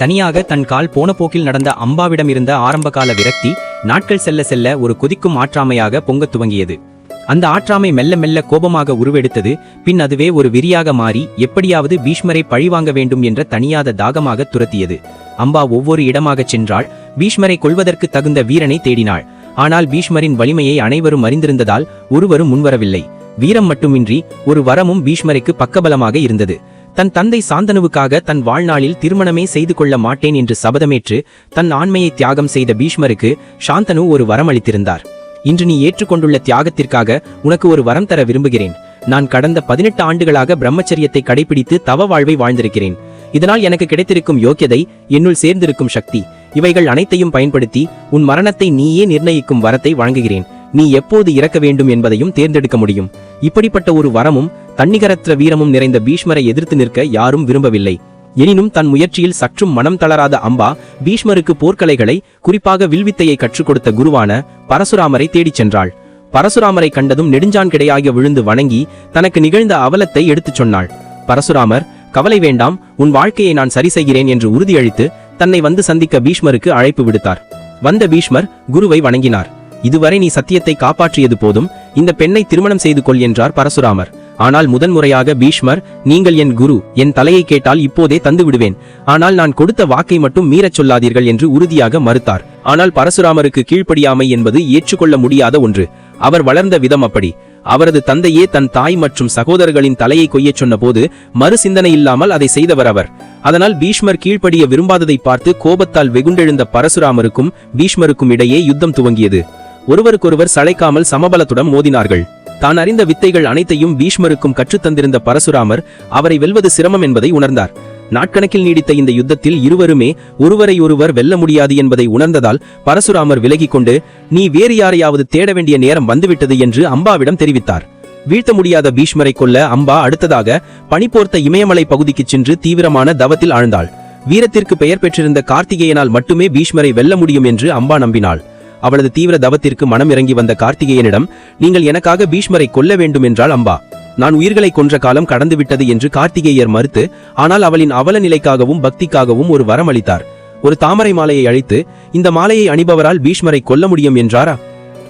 தனியாக தன் கால் போன போக்கில் நடந்த அம்பாவிடம் இருந்த ஆரம்பகால விரக்தி நாட்கள் செல்ல செல்ல ஒரு கொதிக்கும் ஆற்றாமையாக பொங்கத் துவங்கியது. அந்த ஆற்றாமை மெல்ல மெல்ல கோபமாக உருவெடுத்தது பின் அதுவே ஒரு விரியாக மாறி எப்படியாவது பீஷ்மரை பழிவாங்க வேண்டும் என்ற தனியாத தாகமாக துரத்தியது. அம்பா ஒவ்வொரு இடமாகச் சென்றாள் பீஷ்மரை கொல்வதற்கு தகுந்த வீரனை தேடினாள். ஆனால் பீஷ்மரின் வலிமையை அனைவரும் அறிந்திருந்ததால் ஒருவரும் முன்வரவில்லை. வீரம் மட்டுமின்றி ஒரு வரமும் பீஷ்மருக்கு பக்கபலமாக இருந்தது. தன் தந்தை சாந்தனுவுக்காக தன் வாழ்நாளில் திருமணமே செய்து கொள்ள மாட்டேன் என்று சபதமேற்று தன் ஆண்மையை தியாகம் செய்த பீஷ்மருக்கு சாந்தனு ஒரு வரம் அளித்திருந்தார் இன்று நீ ஏற்றுக்கொண்டுள்ள தியாகத்திற்காக உனக்கு ஒரு வரம் தர விரும்புகிறேன். நான் கடந்த பதினெட்டு ஆண்டுகளாக பிரம்மச்சரியத்தை கடைபிடித்து தவ வாழ்வை வாழ்ந்திருக்கிறேன். இதனால் எனக்கு கிடைத்திருக்கும் யோக்கியதை என்னுள் சேர்ந்திருக்கும் சக்தி இவைகள் அனைத்தையும் பயன்படுத்தி உன் மரணத்தை நீயே நிர்ணயிக்கும் வரத்தை வழங்குகிறேன். நீ எப்போது இறக்க வேண்டும் என்பதையும் தேர்ந்தெடுக்க முடியும். இப்படிப்பட்ட ஒரு வரமும் தன்னிகரற்ற வீரமும் நிறைந்த பீஷ்மரை எதிர்த்து நிற்க யாரும் விரும்பவில்லை. எனினும் தன் முயற்சியில் சற்றும் மனம் தளராத அம்பா பீஷ்மருக்கு போர்க்கலைகளை குறிப்பாக வில்வித்தையை கற்றுக் கொடுத்த குருவான பரசுராமரை தேடிச் சென்றாள். பரசுராமரை கண்டதும் நெடுஞ்சான் கிடையாக விழுந்து வணங்கி தனக்கு நிகழ்ந்த அவலத்தை எடுத்துச் சொன்னாள். பரசுராமர் கவலை வேண்டாம் உன் வாழ்க்கையை நான் சரி செய்கிறேன் என்று உறுதியளித்து தன்னை வந்து சந்திக்க பீஷ்மருக்கு அழைப்பு விடுத்தார். வந்த பீஷ்மர் குருவை வணங்கினார். இதுவரை நீ சத்தியத்தை காப்பாற்றியது போதும் இந்த பெண்ணை திருமணம் செய்து கொள் என்றார் பரசுராமர். ஆனால் முதன்முறையாக பீஷ்மர் நீங்கள் என் குரு என் தலையை கேட்டால் இப்போதே தந்து விடுவேன். ஆனால் நான் கொடுத்த வாக்கை மட்டும் மீறச் சொல்லாதீர்கள் என்று உறுதியாக மறுத்தார். ஆனால் பரசுராமருக்கு கீழ்ப்படியாமை என்பது ஏற்றுக்கொள்ள முடியாத ஒன்று. அவர் வளர்ந்த விதம் அப்படி. அவரது தந்தையே தன் தாய் மற்றும் சகோதரர்களின் தலையை கொய்யச் சொன்னபோது மறு சிந்தனை இல்லாமல் அதை செய்தவர் அவர். அதனால் பீஷ்மர் கீழ்ப்படிய விரும்பாததை பார்த்து கோபத்தால் வெகுண்டெழுந்த பரசுராமருக்கும் பீஷ்மருக்கும் இடையே யுத்தம் துவங்கியது. ஒருவருக்கொருவர் சளைக்காமல் சமபலத்துடன் மோதினார்கள். தான் அறிந்த வித்தைகள் அனைத்தையும் பீஷ்மருக்கும் கற்றுத்தந்திருந்த பரசுராமர் அவரை வெல்வது சிரமம் என்பதை உணர்ந்தார். நாட்கணக்கில் நீடித்த இந்த யுத்தத்தில் இருவருமே ஒருவரை ஒருவர் வெல்ல முடியாது என்பதை உணர்ந்ததால் பரசுராமர் விலகிக் கொண்டு நீ வேறு யாரையாவது தேட வேண்டிய நேரம் வந்துவிட்டது என்று அம்பாவிடம் தெரிவித்தார். வீழ்த்த முடியாத பீஷ்மரை கொல்ல அம்பா அடுத்ததாக பனிப்போர்த்த இமயமலை பகுதிக்குச் சென்று தீவிரமான தவத்தில் ஆழ்ந்தாள். வீரத்திற்கு பெயர் பெற்றிருந்த கார்த்திகேயனால் மட்டுமே பீஷ்மரை வெல்ல முடியும் என்று அம்பா நம்பினாள். அவளது தீவிர தவத்திற்கு மனம் இறங்கி வந்த கார்த்திகேயனிடம் நீங்கள் எனக்காக பீஷ்மரை கொல்ல வேண்டும் என்றால் அம்பா நான் உயிர்களை கொன்ற காலம் கடந்துவிட்டது என்று கார்த்திகேயர் மறுத்து ஆனால் அவளின் அவல நிலைக்காகவும் பக்திக்காகவும் ஒரு வரம் அளித்தார். ஒரு தாமரை மாலையை அழித்து இந்த மாலையை அணிபவரால் பீஷ்மரை கொல்ல முடியும் என்றாரா?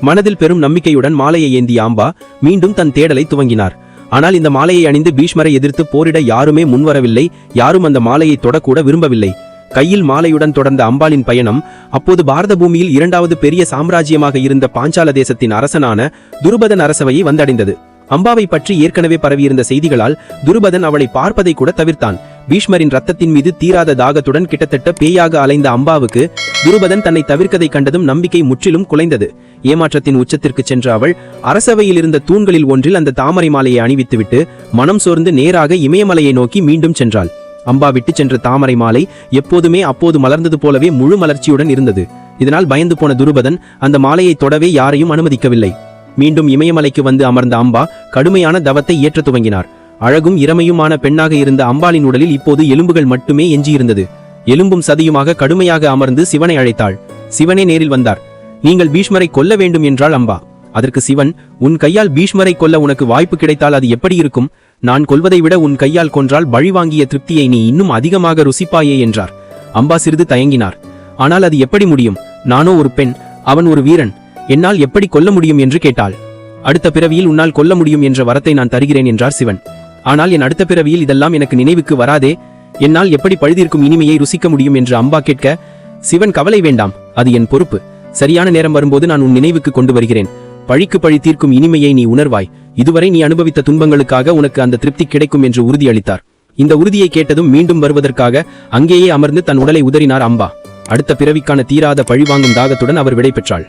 மனதில் பெரும் நம்பிக்கையுடன் மாலையை ஏந்திய ஆம்பா மீண்டும் தன் தேடலை துவங்கினார். ஆனால் இந்த மாலையை அணிந்து பீஷ்மரை எதிர்த்து போரிட யாருமே முன்வரவில்லை யாரும் அந்த மாலையை தொடக்கூட விரும்பவில்லை. கையில் மாலையுடன் தொடர்ந்த அம்பாளின் பயணம் அப்போது பாரத பூமியில் இரண்டாவது பெரிய சாம்ராஜ்யமாக இருந்த பாஞ்சால தேசத்தின் அரசனான துருபதன் அரசவையை வந்தடைந்தது. அம்பாவை பற்றி ஏற்கனவே பரவியிருந்த செய்திகளால் துருபதன் அவளை பார்ப்பதை கூட தவிர்த்தான். பீஷ்மரின் ரத்தத்தின் மீது தீராத தாகத்துடன் கிட்டத்தட்ட பேயாக அலைந்த அம்பாவுக்கு துருபதன் தன்னை தவிர்க்கதை கண்டதும் நம்பிக்கை முற்றிலும் குலைந்தது. ஏமாற்றத்தின் உச்சத்திற்கு சென்ற அவள் அரசவையில் இருந்த தூண்களில் ஒன்றில் அந்த தாமரை மாலையை அணிவித்துவிட்டு மனம் சோர்ந்து நேராக இமயமலையை நோக்கி மீண்டும் சென்றாள். அம்பா விட்டு சென்ற தாமரை மாலை எப்போதுமே அப்போது மலர்ந்தது போலவே முழு மலர்ச்சியுடன் இருந்தது. இதனால் பயந்து போன துருபதன் அந்த மாலையை தொடவே யாரையும் அனுமதிக்கவில்லை. மீண்டும் இமயமலைக்கு வந்து அமர்ந்த அம்பா கடுமையான தவத்தை ஏற்ற துவங்கினார். அழகும் இறமையுமான பெண்ணாக இருந்த அம்பாளின் உடலில் இப்போது எலும்புகள் மட்டுமே எஞ்சியிருந்தது. எலும்பும் சதியுமாக கடுமையாக அமர்ந்து சிவனை அழைத்தாள். சிவனே நேரில் வந்தார். நீங்கள் பீஷ்மரை கொல்ல வேண்டும் என்றாள் அம்பா. அதற்கு சிவன் உன் கையால் பீஷ்மரை கொல்ல உனக்கு வாய்ப்பு கிடைத்தால் அது எப்படி இருக்கும்? நான் கொல்வதை விட உன் கையால் கொன்றால் பழி வாங்கிய திருப்தியை நீ இன்னும் அதிகமாக ருசிப்பாயே என்றார். அம்பா சிறிது தயங்கினார். ஆனால் அது எப்படி முடியும்? நானோ ஒரு பெண் அவன் ஒரு வீரன். என்னால் எப்படி கொல்ல முடியும் என்று கேட்டாள். அடுத்த பிறவியில் உன்னால் கொல்ல முடியும் என்ற வரத்தை நான் தருகிறேன் என்றார் சிவன். ஆனால் என் அடுத்த பிறவியில் இதெல்லாம் எனக்கு நினைவுக்கு வராதே. என்னால் எப்படி பழுதிருக்கும் இனிமையை ருசிக்க முடியும்? என்று அம்பா கேட்க சிவன் கவலை வேண்டாம். அது என் பொறுப்பு. சரியான நேரம் வரும்போது நான் உன் நினைவுக்கு கொண்டு வருகிறேன். பழிக்கு பழி தீர்க்கும் இனிமையை நீ உணர்வாய். இதுவரை நீ அனுபவித்த துன்பங்களுக்காக உனக்கு அந்த திருப்தி கிடைக்கும் என்று உறுதியளித்தார். இந்த உறுதியை கேட்டதும் மீண்டும் வருவதற்காக அங்கேயே அமர்ந்து தன் உடலை உதறினார் அம்பா. அடுத்த பிறவிக்கான தீராத பழிவாங்கும் தாகத்துடன் அவர் விடைபெற்றாள்